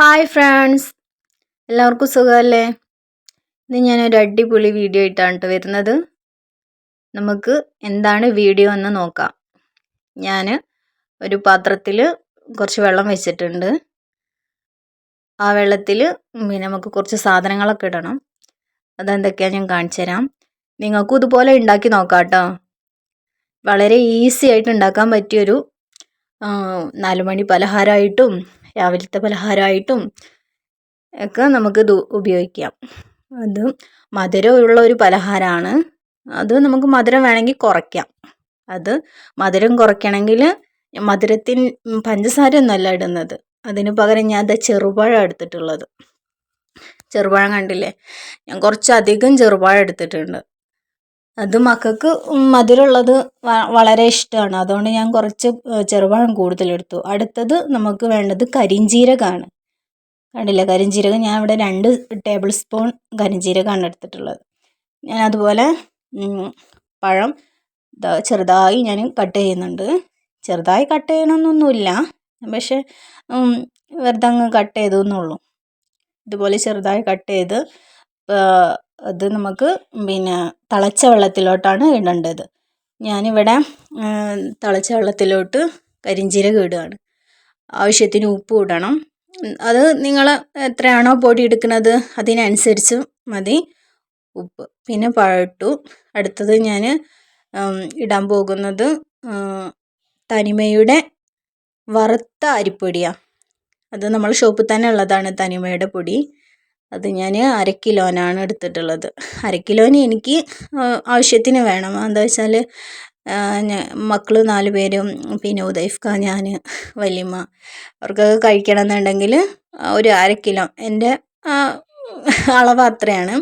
Hi friends എല്ലാവർക്കും സുഖമല്ലേ? ഇന്ന് ഞാനൊരു അടിപൊളി വീഡിയോ ആയിട്ടാണ് കേട്ടോ വരുന്നത്. നമുക്ക് എന്താണ് വീഡിയോ എന്ന് നോക്കാം. ഞാൻ ഒരു പാത്രത്തിൽ കുറച്ച് വെള്ളം വെച്ചിട്ടുണ്ട്. ആ വെള്ളത്തിൽ പിന്നെ നമുക്ക് കുറച്ച് സാധനങ്ങളൊക്കെ ഇടണം. അതെന്തൊക്കെയാണ് ഞാൻ കാണിച്ചു തരാം. നിങ്ങൾക്കും ഇതുപോലെ ഉണ്ടാക്കി നോക്കാം കേട്ടോ വളരെ ഈസി ആയിട്ട് ഉണ്ടാക്കാൻ പറ്റിയൊരു നാലുമണി പലഹാരമായിട്ടും രാവിലത്തെ പലഹാരമായിട്ടും ഒക്കെ നമുക്കിത് ഉപയോഗിക്കാം. അത് മധുരമുള്ള ഒരു പലഹാരമാണ് അത് നമുക്ക് മധുരം വേണമെങ്കിൽ കുറയ്ക്കാം. അത് മധുരം കുറയ്ക്കണമെങ്കിൽ മധുരത്തിൻ പഞ്ചസാര ഒന്നല്ല ഇടുന്നത്. അതിന് പകരം ഞാൻ അത് ചെറുപഴം എടുത്തിട്ടുള്ളത്. ചെറുപഴം കണ്ടില്ലേ? ഞാൻ കുറച്ചധികം ചെറുപഴം എടുത്തിട്ടുണ്ട്. അത് മക്കൾക്ക് മധുരമുള്ളത് വളരെ ഇഷ്ടമാണ്. അതുകൊണ്ട് ഞാൻ കുറച്ച് ചെറുപഴം കൂടുതലെടുത്തു. അടുത്തത് നമുക്ക് വേണ്ടത് കരിഞ്ജീരകമാണ് കണ്ടില്ല? കരിഞ്ജീരകം ഞാൻ ഇവിടെ രണ്ട് ടേബിൾ സ്പൂൺ കരിഞ്ജീരകമാണ് എടുത്തിട്ടുള്ളത്. ഞാൻ അതുപോലെ പഴം ചെറുതായി ഞാൻ കട്ട് ചെയ്യുന്നുണ്ട്. ചെറുതായി കട്ട് ചെയ്യണമെന്നൊന്നുമില്ല പക്ഷെ വെറുതെ അങ്ങ് കട്ട് ചെയ്തു എന്നുള്ളൂ ഇതുപോലെ ചെറുതായി കട്ട് ചെയ്ത് അത് നമുക്ക് പിന്നെ തിളച്ച വെള്ളത്തിലോട്ടാണ് ഇടേണ്ടത്. ഞാനിവിടെ തിളച്ച വെള്ളത്തിലോട്ട് കരിഞ്ജീരകം ഇടുകയാണ്. ആവശ്യത്തിന് ഉപ്പ് ഇടണം. അത് നിങ്ങൾ എത്രയാണോ പൊടി എടുക്കുന്നത് അതിനനുസരിച്ച് മതി. ഉപ്പ്. പിന്നെ പഴട്ടു അടുത്തത് ഞാൻ ഇടാൻ പോകുന്നത് തനിമയുടെ വറുത്ത അരിപ്പൊടിയാണ് അത് നമ്മൾ ഷോപ്പിൽ തന്നെ ഉള്ളതാണ് തനിമയുടെ പൊടി. അത് ഞാൻ അര കിലോനാണ് എടുത്തിട്ടുള്ളത്. അര കിലോന് എനിക്ക് ആവശ്യത്തിന് വേണം. എന്താ വെച്ചാൽ മക്കൾ നാല് പേരും പിന്നെ ഉദൈഫ്ക്ക ഞാൻ വലിയമ്മ അവർക്കൊക്കെ കഴിക്കണം എന്നുണ്ടെങ്കിൽ ഒരു അര കിലോ. എന്റെ അളവ് അത്രയാണ്.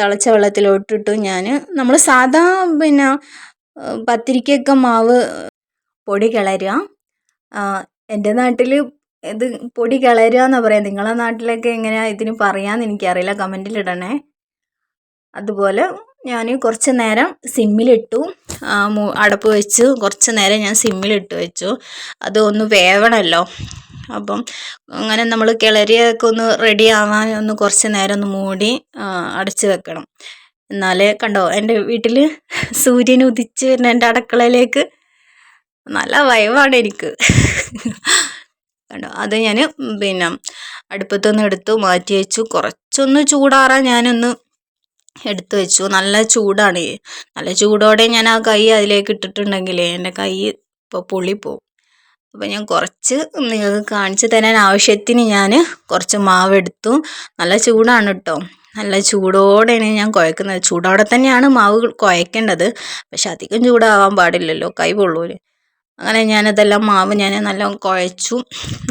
തിളച്ച വെള്ളത്തിലോട്ടിട്ടു ഞാൻ നമ്മൾ സാധാ പിന്നെ പത്തിരിക്കൊക്കെ മാവ് പൊടി കിളരുക. എന്റെ നാട്ടിൽ ഇത് പൊടി കിളരുക എന്നാണ് പറയുക നിങ്ങളെ നാട്ടിലൊക്കെ എങ്ങനെയാണ് ഇതിന് പറയാമെന്ന് എനിക്കറിയില്ല. കമന്റിലിടണേ അതുപോലെ ഞാൻ കുറച്ച് നേരം സിമ്മിലിട്ടു അടപ്പ് വെച്ച്. കുറച്ച് നേരം ഞാൻ സിമ്മിലിട്ട് വെച്ചു. അത് ഒന്ന് വേവണമല്ലോ അപ്പം അങ്ങനെ നമ്മൾ കിളരിയൊക്കെ ഒന്ന് റെഡി ആവാൻ ഒന്ന് കുറച്ച് നേരം ഒന്ന് മൂടി അടച്ച് വെക്കണം. എന്നാലേ കണ്ടോ എന്റെ വീട്ടിൽ സൂര്യൻ ഉദിച്ച് വരുന്ന എന്റെ അടുക്കളയിലേക്ക് നല്ല വയവാണ് എനിക്ക്. കണ്ടോ. അത് ഞാൻ പിന്നെ അടുപ്പത്തുനിന്ന് എടുത്തു മാറ്റി വെച്ചു. കുറച്ചൊന്ന് ചൂടാറാൻ ഞാനൊന്ന് എടുത്തു വെച്ചു. നല്ല ചൂടാണ്. നല്ല ചൂടോടെ ഞാൻ ആ കൈ അതിലേക്ക് ഇട്ടിട്ടുണ്ടെങ്കിൽ എന്റെ കൈ ഇപ്പോൾ പൊള്ളിപ്പോവും അപ്പോൾ ഞാൻ കുറച്ച് നിങ്ങൾക്ക് കാണിച്ചു തരാൻ ആവശ്യത്തിന് ഞാൻ കുറച്ച് മാവ് എടുത്തു. നല്ല ചൂടാണ് കേട്ടോ നല്ല ചൂടോടെയാണ് ഞാൻ കുഴക്കുന്നത്. ചൂടോടെ തന്നെയാണ് മാവ് കുഴക്കേണ്ടത്. പക്ഷെ അധികം ചൂടാവാൻ പാടില്ലല്ലോ. കൈ പൊള്ളൂര് അങ്ങനെ ഞാനതെല്ലാം മാവ് ഞാൻ നല്ല കുഴച്ചു.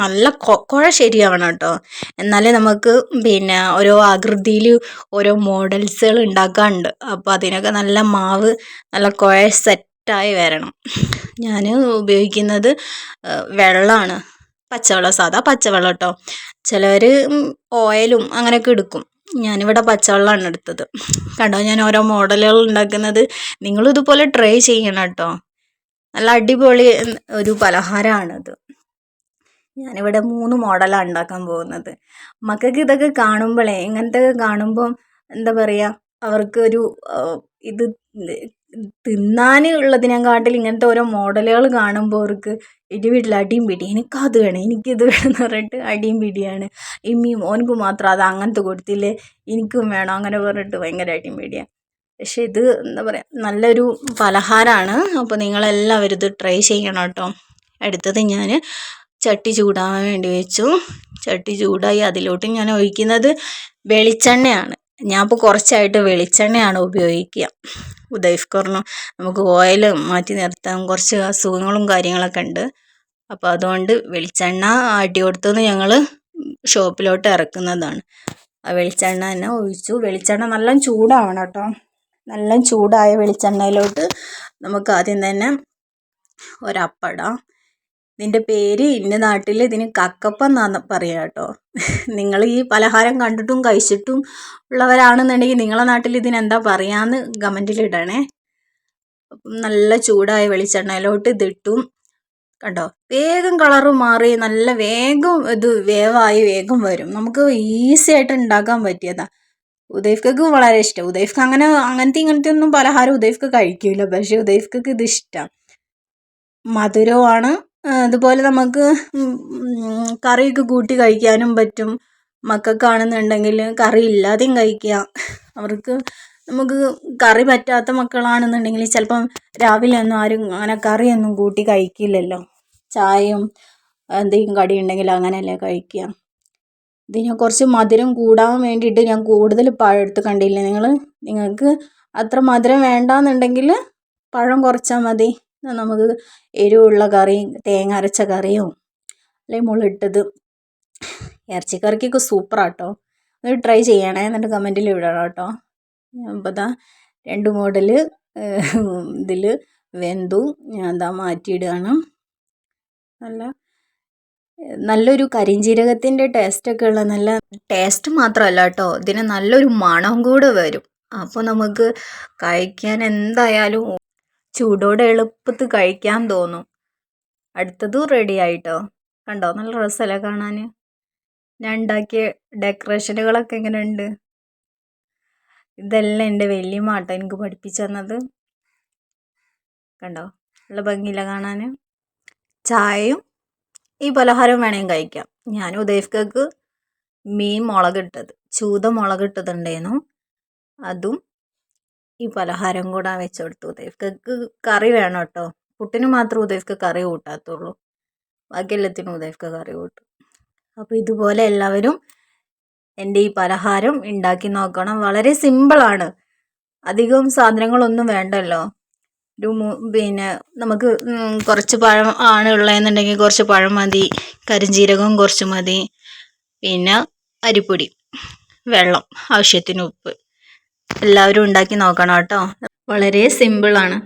നല്ല കുഴ ശരിയാവണം കേട്ടോ. എന്നാലേ നമുക്ക് പിന്നെ ഓരോ ആകൃതിയിൽ ഓരോ മോഡൽസുകൾ ഉണ്ടാക്കാനുണ്ട് അപ്പോൾ അതിനൊക്കെ നല്ല മാവ് നല്ല കുഴ സെറ്റായി വരണം. ഞാൻ ഉപയോഗിക്കുന്നത് വെള്ളമാണ് പച്ചവെള്ളം സാധാ പച്ചവെള്ളം കേട്ടോ. ചിലവർ ഓയിലും അങ്ങനെയൊക്കെ എടുക്കും. ഞാനിവിടെ പച്ചവെള്ളമാണ് എടുത്തത്. കണ്ടോ? ഞാൻ ഓരോ മോഡലുകൾ ഉണ്ടാക്കുന്നത്. നിങ്ങളിതുപോലെ ട്രൈ ചെയ്യണം കേട്ടോ. നല്ല അടിപൊളി ഒരു പലഹാരമാണത് ഞാനിവിടെ മൂന്ന് മോഡലാണ് ഉണ്ടാക്കാൻ പോകുന്നത്. മക്കൾക്ക് ഇതൊക്കെ കാണുമ്പോഴേ ഇങ്ങനത്തെ കാണുമ്പോൾ എന്താ പറയുക അവർക്ക് ഒരു ഇത് തിന്നാൻ ഉള്ളതിനെക്കാട്ടിൽ ഇങ്ങനത്തെ ഓരോ മോഡലുകൾ കാണുമ്പോൾ അവർക്ക് എന്റെ വീട്ടിൽ അടിയും പിടി എനിക്കത് വേണം എനിക്കിത് വേണം എന്ന് പറഞ്ഞിട്ട് അടിയും പിടിയാണ്. ഇമ്മിയും ഓനക്ക് മാത്രം അത് അങ്ങനത്തെ കൊടുത്തില്ലേ എനിക്കും വേണം അങ്ങനെ പറഞ്ഞിട്ട് ഭയങ്കര അടിയും പിടിയാണ് പക്ഷേ ഇത് എന്താ പറയുക നല്ലൊരു പലഹാരമാണ് അപ്പോൾ നിങ്ങളെല്ലാവരും ഇത് ട്രൈ ചെയ്യണം കേട്ടോ. അടുത്തത് ഞാൻ ചട്ടി ചൂടാൻ വേണ്ടി വെച്ചു. ചട്ടി ചൂടായി അതിലോട്ട് ഞാൻ ഒഴിക്കുന്നത് വെളിച്ചെണ്ണയാണ്. ഞാൻ ഇപ്പോൾ കുറച്ചായിട്ട് വെളിച്ചെണ്ണയാണ് ഉപയോഗിക്കുക. ഉദയഫ് കുറഞ്ഞു നമുക്ക് ഓയിൽ മാറ്റി നിർത്താൻ കുറച്ച് അസുഖങ്ങളും കാര്യങ്ങളൊക്കെ ഉണ്ട്. അപ്പോൾ അതുകൊണ്ട് വെളിച്ചെണ്ണ ആട്ടി കൊടുത്തുനിന്ന് ഞങ്ങൾ ഷോപ്പിലോട്ട് ഇറക്കുന്നതാണ്. ആ വെളിച്ചെണ്ണ തന്നെ ഒഴിച്ചു. വെളിച്ചെണ്ണ നല്ല ചൂടാവണം കേട്ടോ. നല്ല ചൂടായ വെളിച്ചെണ്ണയിലോട്ട് നമുക്ക് ആദ്യം തന്നെ ഒരപ്പടാം. ഇതിന്റെ പേര് ഇന്ന നാട്ടിൽ ഇതിന് കക്കപ്പം പറയാം കേട്ടോ. നിങ്ങൾ ഈ പലഹാരം കണ്ടിട്ടും കഴിച്ചിട്ടും ഉള്ളവരാണെന്നുണ്ടെങ്കിൽ നിങ്ങളെ നാട്ടിൽ ഇതിനെന്താ പറയാന്ന് കമന്റിൽ ഇടണേ നല്ല ചൂടായ വെളിച്ചെണ്ണയിലോട്ട് ഇതിട്ടും. കണ്ടോ? വേഗം കളറ് മാറി നല്ല വേഗം ഇത് വേവായി വേഗം വരും. നമുക്ക് ഈസി ആയിട്ട് ഉണ്ടാക്കാൻ പറ്റിയതാ. ഉദയ്ഫ്ക്ക് വളരെ ഇഷ്ടം. ഉദയ്ഫ്ക്ക് അങ്ങനെ അങ്ങനത്തെ ഇങ്ങനത്തെ ഒന്നും പലഹാരം ഉദയ്ഫ്ക്ക് കഴിക്കില്ല പക്ഷേ ഉദയ്ഫ്ക്ക് ഇത് ഇഷ്ടം. മധുരമാണ് അതുപോലെ നമുക്ക് കറിയൊക്കെ കൂട്ടി കഴിക്കാനും പറ്റും. മക്കൾക്കാണെന്നുണ്ടെങ്കിൽ കറി ഇല്ലാതെയും കഴിക്കാം അവർക്ക് നമുക്ക് കറി പറ്റാത്ത മക്കളാണെന്നുണ്ടെങ്കിൽ ചിലപ്പം രാവിലെ ഒന്നും ആരും അങ്ങനെ കറിയൊന്നും കൂട്ടി കഴിക്കില്ലല്ലോ. ചായയും എന്തെങ്കിലും കടി ഉണ്ടെങ്കിൽ അങ്ങനെയല്ലേ കഴിക്കുക. ഇത് ഞാൻ കുറച്ച് മധുരം കൂടാൻ വേണ്ടിയിട്ട് ഞാൻ കൂടുതൽ പഴം എടുത്ത് കണ്ടില്ലേ നിങ്ങൾ നിങ്ങൾക്ക് അത്ര മധുരം വേണ്ടാന്നുണ്ടെങ്കിൽ പഴം കുറച്ചാൽ മതി. നമുക്ക് എരിവുള്ള കറി തേങ്ങ അരച്ച കറിയോ അല്ലെങ്കിൽ മുളിട്ടത് ഇറച്ചിക്കറിക്കൊക്കെ സൂപ്പറാട്ടോ അത് ട്രൈ ചെയ്യണേ എന്നിട്ട് കമന്റിൽ വിടണം കേട്ടോ. അപ്പോൾ രണ്ട് മോഡൽ ഇതിൽ വെന്തു. ഞാൻ എന്താ മാറ്റിയിടുകയാണ്. നല്ല നല്ലൊരു കരിഞ്ജീരകത്തിന്റെ ടേസ്റ്റൊക്കെ ഉള്ള നല്ല ടേസ്റ്റ് മാത്രമല്ല കേട്ടോ. ഇതിന് നല്ലൊരു മണം കൂടെ വരും. അപ്പോൾ നമുക്ക് കഴിക്കാൻ എന്തായാലും ചൂടോടെ എളുപ്പത്തിൽ കഴിക്കാൻ തോന്നും. അടുത്തതും റെഡി ആയിട്ടോ? കണ്ടോ? നല്ല രസമല്ലേ കാണാൻ? ഞാൻ ഉണ്ടാക്കിയ ഡെക്കറേഷനുകളൊക്കെ എങ്ങനെയുണ്ട്? ഇതെല്ലാം എന്റെ വലിയ മാട്ടം എനിക്ക് പഠിപ്പിച്ചു തന്നത്. കണ്ടോ? നല്ല ഭംഗിയില്ല കാണാൻ? ചായയും ഈ പലഹാരം വേണമെങ്കിൽ കഴിക്കാം. ഞാൻ ഉദയഫ്കക്ക് മീൻ മുളകിട്ടത് ചൂത മുളകിട്ടതുണ്ടായിരുന്നു. അതും ഈ പലഹാരം കൂടെ വെച്ച് കൊടുത്തു. ഉദയഫ്കക്ക് കറി വേണം കേട്ടോ. പുട്ടിന് മാത്രം ഉദയഫ്ക്ക് കറി കൂട്ടാത്തുള്ളൂ. ബാക്കി എല്ലാത്തിനും ഉദയഫ്ക്ക് കറി കൂട്ടും. അപ്പോൾ ഇതുപോലെ എല്ലാവരും എന്റെ ഈ പലഹാരം ഉണ്ടാക്കി നോക്കണം. വളരെ സിമ്പിളാണ്. അധികം സാധനങ്ങളൊന്നും വേണ്ടല്ലോ. ഒരു പിന്നെ നമുക്ക് കുറച്ച് പഴം ആണ് ഉള്ളതെന്നുണ്ടെങ്കിൽ കുറച്ച് പഴം മതി. കരിഞ്ജീരകം കുറച്ച് മതി. പിന്നെ അരിപ്പൊടി വെള്ളം ആവശ്യത്തിന് ഉപ്പ്. എല്ലാവരും ഉണ്ടാക്കി നോക്കണം കേട്ടോ. വളരെ സിമ്പിളാണ്